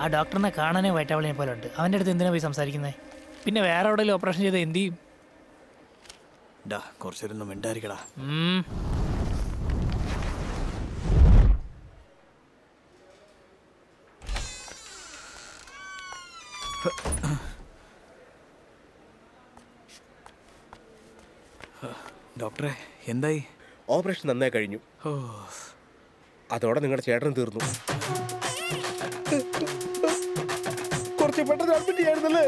ആ ഡോക്ടറിനെ കാണാനേ വയറ്റാവളിനെ പോലെ ഉണ്ട്. അവന്റെ അടുത്ത് എന്തിനാ പോയി സംസാരിക്കുന്നത് പിന്നെ വേറെ എവിടെയെങ്കിലും ഓപ്പറേഷൻ ചെയ്ത് എന്ത് ചെയ്യും? ഡാ കുറച്ചൊരു മിണ്ടായിരിക്കടാ. ഡോക്ടറെ എന്തായി? ഓപ്പറേഷൻ നന്നായി കഴിഞ്ഞു. അതോടെ നിങ്ങളുടെ ചേട്ടൻ തീർന്നു. അഡ്മിറ്റ് ചെയ്യായിരുന്നല്ലേ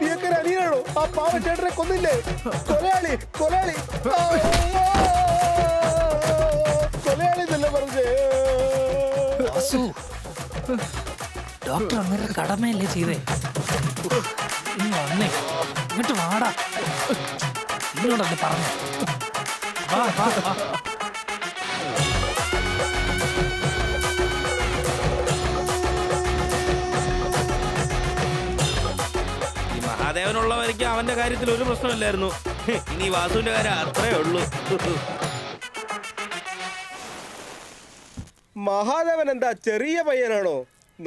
നീയൊക്കെ ഒരു അനിയനാണോ? ആ പാവ ചേട്ടനെ കൊന്നില്ലേ? കൊലയാളി കൊലയാളി. കൊലയാളി എന്നല്ലേ പറഞ്ഞേ? വാസു ഡോക്ടർ അങ്ങനെ കടമയല്ലേ ചെയ്തേ? ഇനി വന്നേ ഇങ്ങോട്ട് വാടാ. ഇങ്ങോട്ടല്ലേ പറഞ്ഞു? വാ വാ വാ. വരയ്ക്ക് അവന്റെ കാര്യത്തിൽ ഒരു പ്രശ്നമില്ലായിരുന്നു. ഇനി വാസുവിന്റെ കാര്യം അത്രേ ഉള്ളൂ. മഹാദേവൻ എന്താ ചെറിയ പയ്യനാണോ?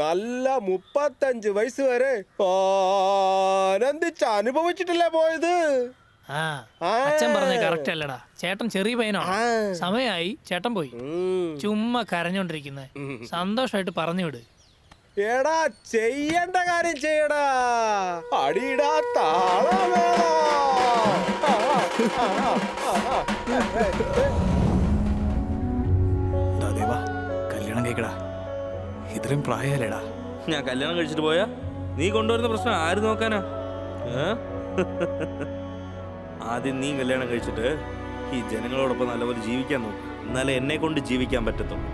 നല്ല മുപ്പത്തഞ്ച് വയസ്സ് വരെ ആനന്ദിച്ച് അനുഭവിച്ചിട്ടില്ലേ പോയത്. അച്ഛൻ പറഞ്ഞ കറക്റ്റ് അല്ലടാ. ചേട്ടൻ ചെറിയ പയ്യനാണ്. സമയായി സമയമായി ചേട്ടൻ പോയി. ചുമ്മാ കരഞ്ഞോണ്ടിരിക്കുന്നേ. സന്തോഷമായിട്ട് പറഞ്ഞു വിട് എടാ ചെയ്യേണ്ട കാര്യം ചെയ്യടാ. അടിയിടാ ദേവാ കല്യാണം കഴിക്കടാ ഇത്രയും പ്രായമല്ലേടാ ഞാൻ കല്യാണം കഴിച്ചിട്ട് പോയാ? നീ കൊണ്ടുവരുന്ന പ്രശ്നം ആര് നോക്കാനാ? ആദ്യം നീ കല്യാണം കഴിച്ചിട്ട് ഈ ജനങ്ങളോടൊപ്പം നല്ലപോലെ ജീവിക്കാൻ നോക്കും. എന്നാലേ എന്നെ കൊണ്ട് ജീവിക്കാൻ പറ്റത്തുള്ളൂ.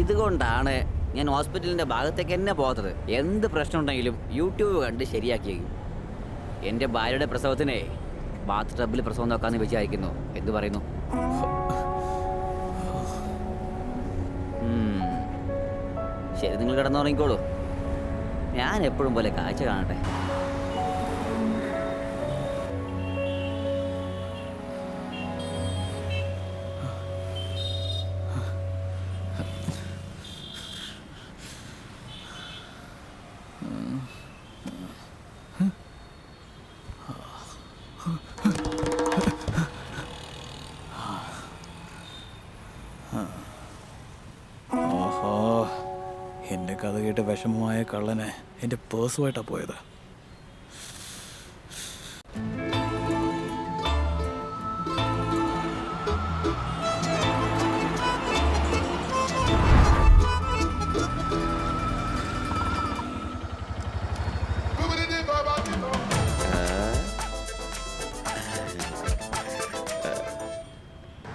ഇതുകൊണ്ടാണ് ഞാൻ ഹോസ്പിറ്റലിന്റെ ഭാഗത്തേക്ക് തന്നെ പോകാത്തത്. എന്ത് പ്രശ്നം ഉണ്ടെങ്കിലും യൂട്യൂബ് കണ്ട് ശരിയാക്കിയേക്കും. എന്റെ ഭാര്യയുടെ പ്രസവത്തിനെ ബാത്ത് ടബിൽ പ്രസവം നോക്കാന്ന് വിചാരിക്കുന്നു എന്ത് പറയുന്നു. ശരി നിങ്ങൾ കിടന്നുറങ്ങിക്കോളൂ. ഞാൻ എപ്പോഴും പോലെ കാഴ്ച കാണട്ടെ. എന്റെ കഥ കേട്ട് വിഷമമായ കള്ളനെ എന്റെ പേഴ്സുമായിട്ടാ പോയത്.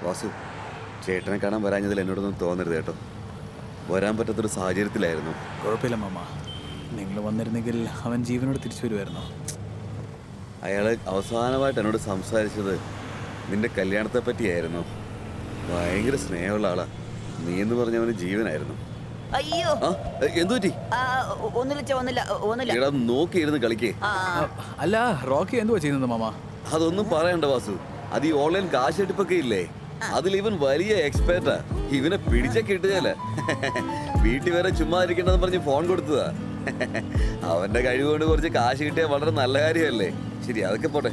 വാസു ചേട്ടനെ കാണാൻ വരാഞ്ഞതിൽ എന്നോടൊന്നും തോന്നരുത് കേട്ടോ. വരാൻ പറ്റാത്തൊരു സാഹചര്യത്തിലായിരുന്നു. കുഴപ്പമില്ല മാമ. നിങ്ങൾ വന്നിരുന്നെങ്കിൽ അവൻ ജീവനോട് തിരിച്ചു വരുമായിരുന്നു. അയാൾ അവസാനമായിട്ട് എന്നോട് സംസാരിച്ചത് നിന്റെ കല്യാണത്തെ പറ്റിയായിരുന്നു. ഭയങ്കര സ്നേഹമുള്ള ആളാ. നീ എന്ന് പറഞ്ഞവന് ജീവനായിരുന്നു. അയ്യോ. എന്തുപറ്റി ഒന്നുമില്ല ഒന്നുമില്ല ഒന്നുമില്ല. എടാ നോക്കിയിരുന്ന് കളിക്കേ. അല്ല റോക്കി എന്തുവാ ചെയ്യുന്നത് മാമ? അതൊന്നും പറയണ്ട വാസു. അത് ഈ ഓൺലൈൻ കാശ് എടുപ്പൊക്കെ ഇല്ലേ? അതിൽ ഇവൻ വലിയ എക്സ്പേർട്ടാ. ഇവനെ പിടിച്ച കിട്ടുകയല്ല വീട്ടിൽ വരെ ചുമ്മാ ഇരിക്കണ്ടെന്ന് പറഞ്ഞ് ഫോൺ കൊടുത്തതാ. അവന്റെ കഴിവുകൊണ്ട് കുറച്ച് കാശ് കിട്ടിയാൽ വളരെ നല്ല കാര്യമല്ലേ. ശരി അതൊക്കെ പോട്ടെ.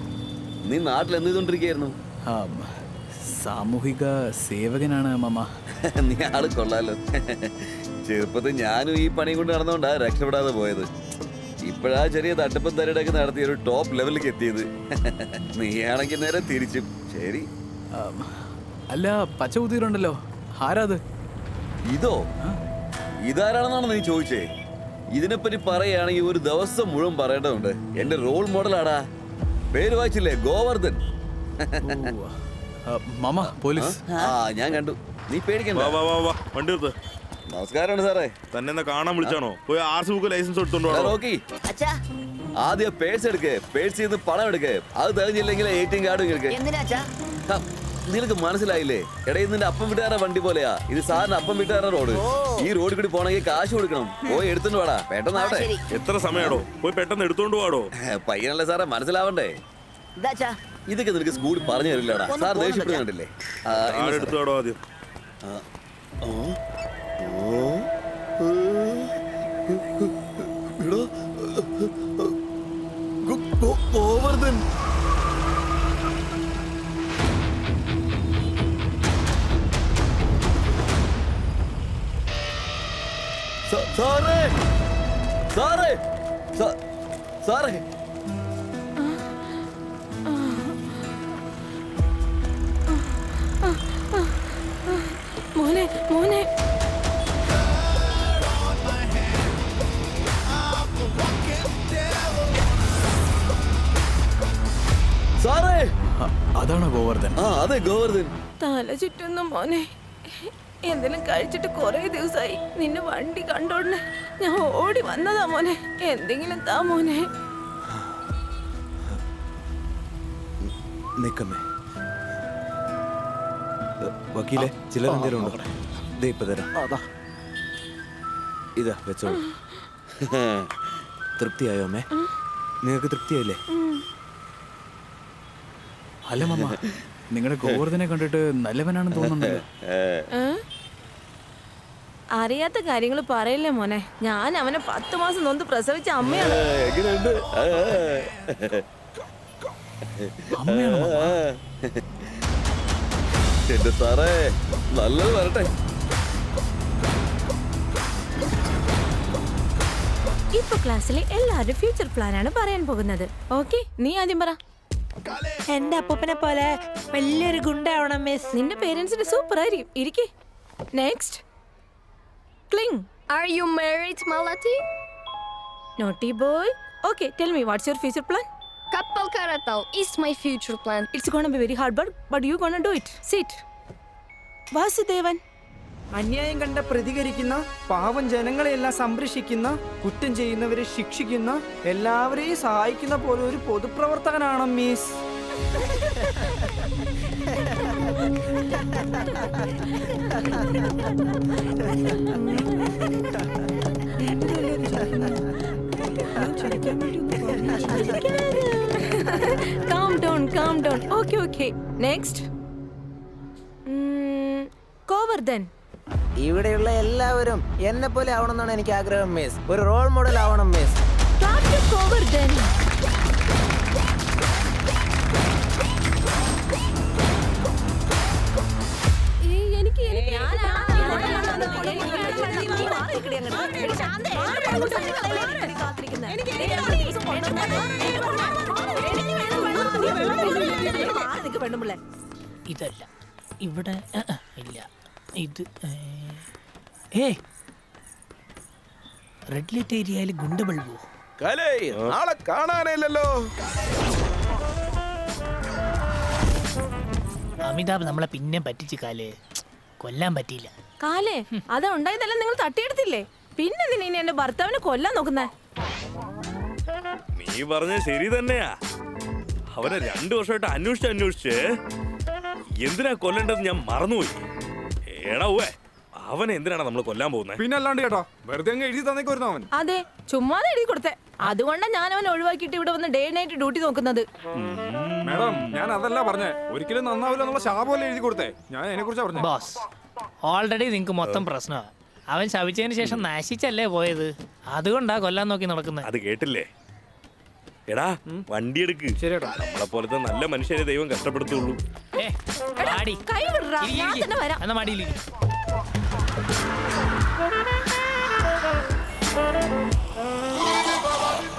നീ നാട്ടിൽ എന്ത് ചെയ്തോണ്ടിരിക്കായിരുന്നു? സാമൂഹിക സേവകനാണ് മാമ. നീ ആൾ കൊള്ളാലോ. ചെറുപ്പത്തിൽ ഞാനും ഈ പണി കൊണ്ട് നടന്നുകൊണ്ടാ രക്ഷപ്പെടാതെ പോയത്. ഇപ്പോഴാ ചെറിയ തട്ടിപ്പും തരടൊക്കെ നടത്തി ഒരു ടോപ്പ് ലെവലിലേക്ക് എത്തിയത്. നീയാണെങ്കിൽ നേരെ തിരിച്ചും. ശരി. ആ, അല്ല പച്ച കുത്തിയിട്ടുണ്ടല്ലോ. ആരാത് ഇതോ? ഇതാരാണെന്നാണ് നീ ചോദിച്ചേ? ഇതിനെപ്പറ്റി പറയുകയാണെങ്കിൽ ഒരു ദിവസം മുഴുവൻ പറയേണ്ടതുണ്ട്. എന്റെ റോൾ മോഡലാടാ പേര് വായിച്ചില്ലേ? ഗോവർദ്ധൻ. Mama police. ആ ഞാൻ കണ്ടു. നീ പേടിക്കണ്ട. വാ വാ വാ വാ വണ്ടി എടുത്ത് നമസ്കാരമാണ് സാറേ. തന്നെ എന്നാ കാണാൻ വിളിച്ചാണോ? പോയി ആർ സി ബുക്ക് ലൈസൻസ് എടുത്തോണ്ട് വാ റോക്കി അച്ഛാ. ആദ്യം പേഴ്സ് എടുക്ക്. പേഴ്സ് ചെയ്ത് പണം എടുക്ക്. അത് തെളിഞ്ഞില്ലെങ്കിൽ എ ടി എം കാർഡും എടുക്ക് എന്തിനാ അച്ഛാ? ഹ, നിനക്ക് മനസ്സിലായില്ലേ? എടേ നിന്റെ അപ്പം വീട്ടുകാരുടെ വണ്ടി പോലെയാ. ഇത് സാറിന് അപ്പം വീട്ടുകാരുടെ റോഡ്. ഈ റോഡ് കൂടി പോണെങ്കിൽ കാശ് കൊടുക്കണം. പോയി എടുത്തോണ്ട് വാടാ. പെട്ടെന്ന് ആവട്ടെ. എത്ര സമയമാണോ പോയി പെട്ടെന്ന് എടുത്തോണ്ട് വാടോ. പയ്യനല്ലേ സാറേ? മനസ്സിലാവണ്ടേ? ഇതൊക്കെ നിനക്ക് സ്കൂളിൽ പറഞ്ഞു തരില്ലടാ. സാർ ദേഷ്യപ്പെടുന്നുണ്ടല്ലേ ഓവർ ദൻ കാർഡ് സാർ. എടുത്തു വാടോ ആദ്യം. ഓവർ ഓ, സാറേ. സാറേ. സാറേ. മോനെ മോനെ. സാറേ. അതാണോ ഗോവർദ്ധൻ? ആ അതെ ഗോവർദ്ധൻ. തല ചുറ്റുന്നു മോനെ. എന്തെങ്കിലും കഴിച്ചിട്ട് കുറെ ദിവസമായി നിന്നെ വണ്ടി കണ്ടോടനെ ഞാൻ ഓടി വന്നതാ മോനെ. എന്തെങ്കിലും താ മോനെ. നിക്കമ്മേ. വക്കീലെ ചിലർ എന്തെങ്കിലും ഉണ്ടോ? ദേ ഇപ്പൊ തരാം. ഇതാ വെച്ചോളൂ. തൃപ്തിയായോ അമ്മേ? നിങ്ങൾക്ക് തൃപ്തിയായില്ലേ? അല്ല മമ്മ. നിങ്ങളുടെ ഗോവർദ്ധനെ കണ്ടിട്ട് നല്ലവനാണെന്ന് തോന്നുന്നുണ്ടല്ലോ? അറിയാത്ത കാര്യങ്ങൾ പറയില്ലേ മോനെ? ഞാൻ അവനെ പത്ത് മാസം നൊന്ത് പ്രസവിച്ച അമ്മയാണ്? എന്റെ സാറേ നല്ലത് വരട്ടെ. ഇപ്പൊ ക്ലാസ്സിലെ എല്ലാവരും ഫ്യൂച്ചർ പ്ലാൻ ആണ് പറയാൻ പോകുന്നത്. ഓക്കെ നീ ആദ്യം പറ. എന്റെ അപ്പൂപ്പനെ പോലെ വലിയൊരു ഗുണ്ടാവണം മിസ് നിന്റെ പേരൻസിന് സൂപ്പർ ആയിരിക്കും. ഇരിക്കേ. നെക്സ്റ്റ് ക്ലിങ് Are you married, Malati? Naughty boy okay tell me what's your future plan Kapal Karatal is my future plan. It's gonna be very hard but but you gonna do it sit Vasudevan അന്യായം കണ്ട പ്രതികരിക്കുന്ന പാവം ജനങ്ങളെയെല്ലാം സംരക്ഷിക്കുന്ന കുറ്റം ചെയ്യുന്നവരെ ശിക്ഷിക്കുന്ന എല്ലാവരെയും സഹായിക്കുന്ന പോലെ ഒരു പൊതുപ്രവർത്തകനാണ് miss. Calm down calm down okay okay next Govardhan ഇവിടെയുള്ള എല്ലാവരും എന്നെ പോലെ ആവണമെന്നാണ് എനിക്ക് ആഗ്രഹം മിസ് ഒരു റോൾ മോഡൽ ആവണം മിസ് ഡോക്ടർ ഇതല്ല. ഇവിടെ ഇല്ല. ഇത് ഏ റെഡ് ലൈറ്റ് ഏരിയയിൽ ഗുണ്ട ബൾബോ കലേ നാളെ കാണാനില്ലല്ലോ അമിതാഭ് നമ്മളെ പിന്നെ പറ്റിച്ച് കാൽ. കൊല്ലാൻ പറ്റിയില്ല. കാലേ അതാ ഉണ്ടായതല്ല നിങ്ങൾ തട്ടിയെടുത്തില്ലേ? പിന്നെ ഇനി എന്റെ ഭർത്താവിനെ കൊല്ലാൻ നോക്കുന്നേ? നീ പറഞ്ഞ ശരി തന്നെയാ. അവനെ രണ്ടു വർഷമായിട്ട് അന്വേഷിച്ച് അന്വേഷിച്ച് എന്തിനാ കൊല്ലേണ്ടത് ഞാൻ മറന്നുപോയി. എടാ ഉവ്വേ അവനെ എന്തിനാണ് നമ്മൾ കൊല്ലാൻ പോകുന്നത് പിന്നെ അല്ലാണ്ട് കേട്ടോ വെറുതെ അങ്ങ് എഴുതി തന്നേക്കുമായിരുന്നു അവൻ? അതെ ചുമ്മാതെ എഴുതി കൊടുത്തേ. അതുകൊണ്ടാണ് ഞാൻ അവനെ ഒഴിവാക്കിയിട്ട് ഇവിടെ വന്ന് ഡേ നൈറ്റ് ഡ്യൂട്ടി നോക്കുന്നത്. മാഡം ഞാൻ അതല്ല പറഞ്ഞേ. ഒരിക്കലും നന്നാവില്ല എന്നുള്ള ശാപമല്ലേ എഴുതി കൊടുത്തേ. ഞാൻ അതിനെ കുറിച്ച് പറഞ്ഞു. ബോസ് ഓൾറെഡി നിങ്ങൾക്ക് മൊത്തം പ്രശ്നമാണ് അവൻ ശവിച്ചതിന് ശേഷം നശിച്ചല്ലേ പോയത്? അതുകൊണ്ടാ കൊല്ലാൻ നോക്കി നടക്കുന്നത് അത് കേട്ടില്ലേ? എടാ വണ്ടി എടുക്ക്. ശരിയേട്ടാ നമ്മളെ പോലത്തെ നല്ല മനുഷ്യരെ ദൈവം കഷ്ടപ്പെടുത്തുള്ളൂ. ഏ, മാടി. കൈ വിടറാ, ഇരിക്ക്, ഞാൻ ഇരിക്ക്. തന്നെ വരാം. എന്നാ മടിയിലിരി.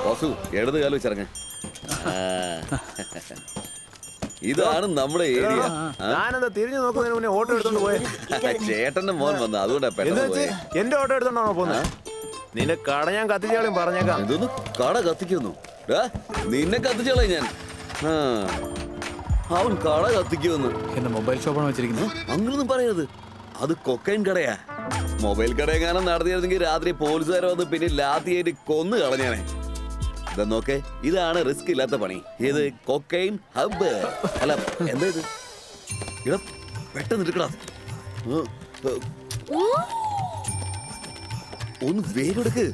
വാസു ഇടത് കാലം വെച്ചിറങ്ങ. ഇതാണ് നമ്മുടെ ഏരിയ. ഞാനെന്താ തിരിഞ്ഞു നോക്കുന്നതിന് മുന്നേ ഓട്ടോ എടുത്തോണ്ട് പോയെ. ചേട്ടന്റെ മോൻ വന്ന. അതുകൊണ്ടാ പെട്ടെന്ന് വെച്ച് പോയെ. എന്റെ ഓട്ടോ എടുത്തോണ്ടാണോ പോകുന്നത് നിന്നെ കട ഞാൻ കത്തിച്ചാളും പറഞ്ഞേക്കാം. ഇതൊന്ന് കട കത്തിക്കുന്നു. ഡാ, നിന്നെ കത്തിച്ചോളെ ഞാൻ. ആ, അവൻ കട കത്തിക്കുമെന്ന് എന്റെ മൊബൈൽ ഷോപ്പാണ് വെച്ചിരിക്കുന്നത്. അങ്ങനൊന്നും പറയരുത്. അത് കൊക്കൈൻ കടയാ. മൊബൈൽ കടയെങ്ങാനും നടത്തിയിരുന്നെങ്കിൽ രാത്രി പോലീസുകാർ വന്ന് പിന്നെ ലാത്തിയായിട്ട് കൊന്നു കളഞ്ഞാനെ. ഇതാ നോക്കേ. ഇതാണ് റിസ്ക് ഇല്ലാത്ത പണി. ഇത് കൊക്കൈൻ ഹബ്ബ് അല്ല എന്താ ഇത്? ഇട പെട്ടെന്ന് എടുക്കടാ. ഒന്ന് വേഗം എടുക്ക്.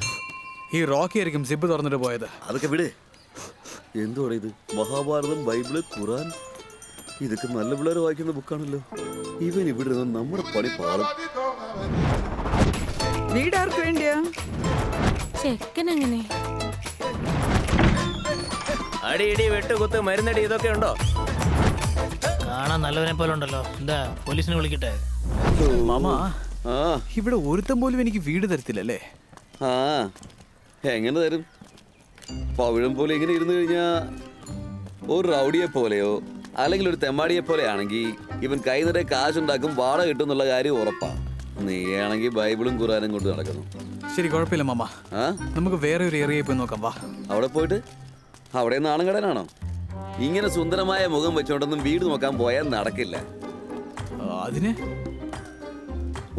ഈ റോക്കി ആയിരിക്കും സിബ് തുറന്നിട്ട് പോയത്. അതൊക്കെ വിട്. എന്തുവാണ് ഇത്? മഹാഭാരതം ബൈബിൾ ഖുറാൻ ഇതൊക്കെ നല്ല പിള്ളേർ വായിക്കുന്ന ബുക്കാണല്ലോ ഇവൻ ഇവിടെ നിന്ന് നമ്മുടെ പണി പാളും. വീടാർക്ക് വേണ്ടിയാ? ചെക്കൻ എങ്ങനെ അടി ഇടി വെട്ടുകുത്ത് മരുന്നടി ഇതൊക്കെ ഉണ്ടോ? കാണാൻ നല്ലവനെ പോലെ ഉണ്ടല്ലോ. എന്താ പോലീസിനെ വിളിക്കട്ടെ? മാമാ ആ. ഇവിടെ ഒരുത്തം പോലും എനിക്ക് വീട് തരത്തില്ലല്ലേ? ആ. എങ്ങനെ തരും? പവിഴം പോലെ ഇങ്ങനെ ഇരുന്ന് കഴിഞ്ഞാ ഒരു റൗഡിയെ പോലെയോ അല്ലെങ്കിൽ ഒരു തെമ്മാടിയെ പോലെ ആണെങ്കിൽ ഇവൻ കൈ നിറയെ കാശുണ്ടാക്കും വാട കിട്ടും എന്നുള്ള കാര്യം ഉറപ്പാ. നീ ആണെങ്കിൽ ബൈബിളും ഖുറാനും കൊണ്ട് നടക്കുന്നു. ശരി കുഴപ്പമില്ല മാമ. ആ? നമുക്ക് വേറെ ഒരു ഏരിയയിൽ പോയി നോക്കാം വാ. അവിടെ പോയിട്ട്? അവിടെ നാണം കടനാണോ ഇങ്ങനെ സുന്ദരമായ മുഖം വെച്ചോണ്ടൊന്നും വീട് നോക്കാൻ പോയാൽ നടക്കില്ല. അതിന്?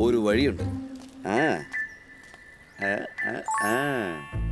ഒരു വഴിയുണ്ട്. ആ, ആ, ആ.